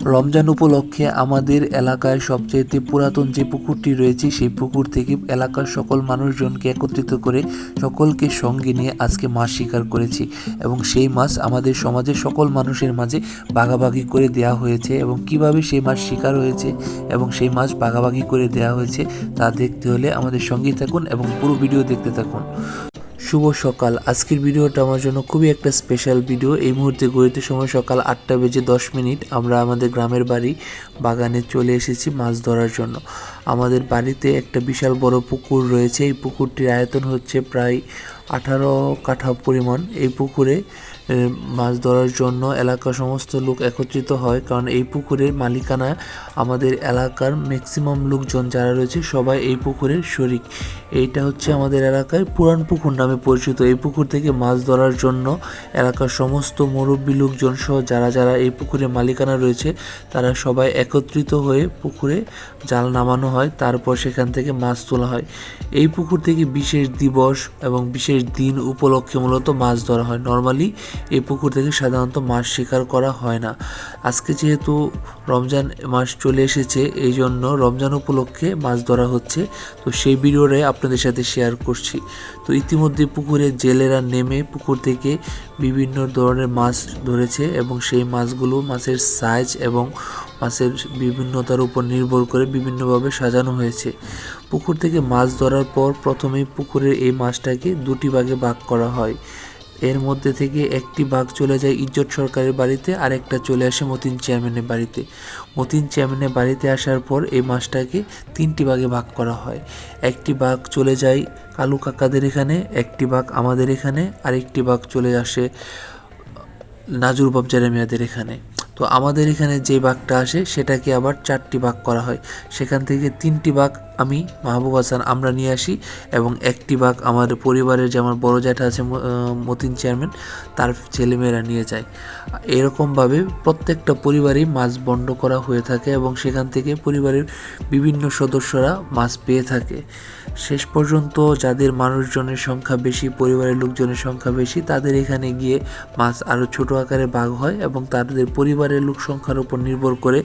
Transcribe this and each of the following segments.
রমজান উপলক্ষে আমাদের এলাকায় সবচেয়ে পুরাতন যে পুকুরটি রয়েছে, সেই পুকুর থেকে এলাকার সকল মানুষজনকে একত্রিত করে সকলকে সঙ্গে নিয়ে আজকে মাছ শিকার করেছি এবং সেই মাছ আমাদের সমাজের সকল মানুষের মাঝে ভাগাভাগি করে দেওয়া হয়েছে এবং কীভাবে সেই মাছ শিকার হয়েছে এবং সেই মাছ ভাগাভাগি করে দেওয়া হয়েছে তা দেখতে হলে আমাদের সঙ্গেই থাকুন এবং পুরো ভিডিও দেখতে থাকুন। শুভ সকাল। আজকের ভিডিওটা আমার জন্য খুবই একটা স্পেশাল ভিডিও এই মুহূর্তে গড়িতে সময় সকাল আটটা বেজে দশ মিনিট। আমরা আমাদের গ্রামের বাড়ি বাগানে চলে এসেছি মাছ ধরার জন্য। আমাদের বাড়িতে একটা বিশাল বড় পুকুর রয়েছে। এই পুকুরটির আয়তন হচ্ছে প্রায় আঠারো কাঠা পরিমাণ। এই পুকুরে মাছ ধরার জন্য এলাকার সমস্ত লোক একত্রিত হয়, কারণ এই পুকুরের মালিকানা আমাদের এলাকার ম্যাক্সিমাম লোকজন যারা রয়েছে সবাই এই পুকুরের শরিক। এইটা হচ্ছে আমাদের এলাকায় পুরান পুকুর নামে পরিচিত। এই পুকুর থেকে মাছ ধরার জন্য এলাকার সমস্ত মুরব্বী লোকজন সহ যারা যারা এই পুকুরে মালিকানা রয়েছে, তারা সবাই একত্রিত হয়ে পুকুরে জাল নামানো হয়, তারপর সেখান থেকে মাছ তোলা হয়। এই পুকুর থেকে বিশেষ দিবস এবং বিশেষ দিন উপলক্ষে মূলত মাছ ধরা হয়। নর্মালি এই পুকুর থেকে সাধারণত মাছ শিকার করা হয় না। আজকে যেহেতু রমজান মাস চলে এসেছে, এই জন্য রমজান উপলক্ষে মাছ ধরা হচ্ছে। তো সেই ভিডিওটাই আপনাদের সাথে শেয়ার করছি। তো ইতিমধ্যে পুকুরে জেলেরা নেমে পুকুর থেকে বিভিন্ন ধরনের মাছ ধরেছে এবং সেই মাছগুলো মাছের সাইজ এবং মাছের বিভিন্নতার উপর নির্ভর করে বিভিন্নভাবে সাজানো হয়েছে। পুকুর থেকে মাছ ধরার পর প্রথমেই পুকুরের এই মাছটাকে দুটি ভাগে ভাগ করা হয়। এর মধ্যে থেকে একটি ভাগ চলে যায় ইজ্জত সরকারের বাড়িতে আর একটা চলে আসে মতিন চেয়ারম্যানের বাড়িতে। মতিন চেয়ারম্যানের বাড়িতে আসার পর এই মাছটাকে তিনটি ভাগে ভাগ করা হয়। একটি ভাগ চলে যায় কালু কাকাদের এখানে, একটি ভাগ আমাদের এখানে আর একটি ভাগ চলে আসে নাজুর বাবজারে মেয়াদের এখানে। তো আমাদের এখানে যে বাঘটা আসে, সেটাকে আবার চারটি বাঘ করা হয়। সেখান থেকে তিনটি ভাগ আমি, মাহবুব হাসান, আমরা নিয়ে আসি এবং একটি ভাগ আমার পরিবারের যে আমার বড় জ্যাঠা আছে মতিন চেয়ারম্যান, তার ছেলেমেয়েরা নিয়ে যায়। এরকমভাবে প্রত্যেকটা পরিবারেই মাছ বন্ধ করা হয়ে থাকে এবং সেখান থেকে পরিবারের বিভিন্ন সদস্যরা মাছ পেয়ে থাকে। শেষ পর্যন্ত যাদের মানুষজনের সংখ্যা বেশি, পরিবারের লোকজনের সংখ্যা বেশি, তাদের এখানে গিয়ে মাছ আরও ছোট আকারে ভাগ হয় এবং তাদের পরিবারের লোক সংখ্যার উপর নির্ভর করে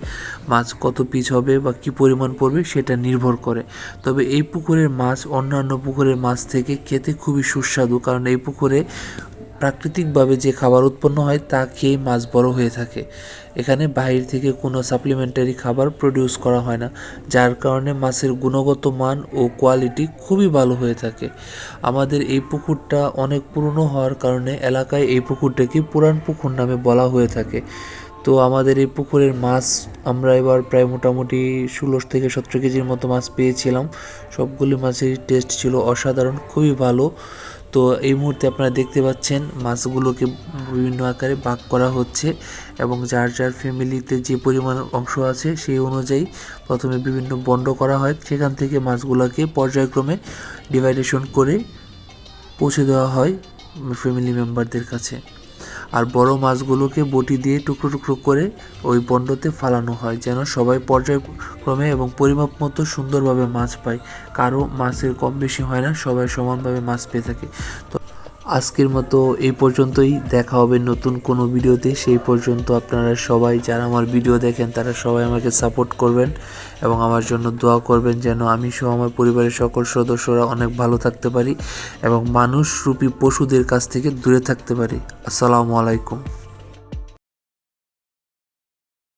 মাছ কত পিস হবে বা কী পরিমাণ পড়বে সেটা নির্ভর করে। তবে এই পুকুরের মাছ, অন্যান্য পুকুরের মাছ থেকে খেতে খুবই সুস্বাদু, কারণ এই পুকুরে প্রাকৃতিকভাবে যে খাবার উৎপন্ন হয়, তা খেয়ে মাছ বড় হয়ে থাকে। এখানে বাইরে থেকে কোনো সাপ্লিমেন্টারি খাবার প্রডিউস করা হয় না, যার কারণে মাছের গুণগত মান ও কোয়ালিটি খুবই ভালো হয়ে থাকে। আমাদের এই পুকুরটা অনেক পুরনো হওয়ার কারণে এলাকায় এই পুকুরটাকে পুরান পুকুর নামে বলা হয়ে থাকে। তো আমাদের এই পুকুরের মাছ আমরা এবার প্রায় মোটামুটি ষোলো থেকে সতেরো কেজির মতো মাছ পেয়েছিলাম। সবগুলি মাছের টেস্ট ছিল অসাধারণ, খুবই ভালো। তো এই মুহূর্তে আপনারা দেখতে পাচ্ছেন মাছগুলোকে বিভিন্ন আকারে ভাগ করা হচ্ছে এবং যার যার ফ্যামিলিতে যে পরিমাণ অংশ আছে সেই অনুযায়ী প্রথমে বিভিন্ন বন্ড করা হয়। সেখান থেকে মাছগুলোকে পর্যায়ক্রমে ডিভাইডেশন করে পৌঁছে দেওয়া হয় ফ্যামিলি মেম্বারদের কাছে। আর বড় মাছগুলোকে বটি দিয়ে টুকরো টুকরো করে ওই বন্ডতে ফালানো হয়, যেন সবাই পর্যায়ক্রমে এবং পরিমাপ মতো সুন্দরভাবে মাছ পায়। কারও মাছের কম বেশি হয় না, সবাই সমানভাবে মাছ পেয়ে থাকে। তো আজকের মতো এই পর্যন্তই। দেখা হবে নতুন কোনো ভিডিওতে। সেই পর্যন্ত আপনারা সবাই যারা আমার ভিডিও দেখেন, তারা সবাই আমাকে সাপোর্ট করবেন এবং আমার জন্য দোয়া করবেন যেন আমি সহ আমার পরিবারের সকল সদস্যরা অনেক ভালো থাকতে পারি এবং মানুষরূপী পশুদের কাছ থেকে দূরে থাকতে পারি। আসসালামু আলাইকুম।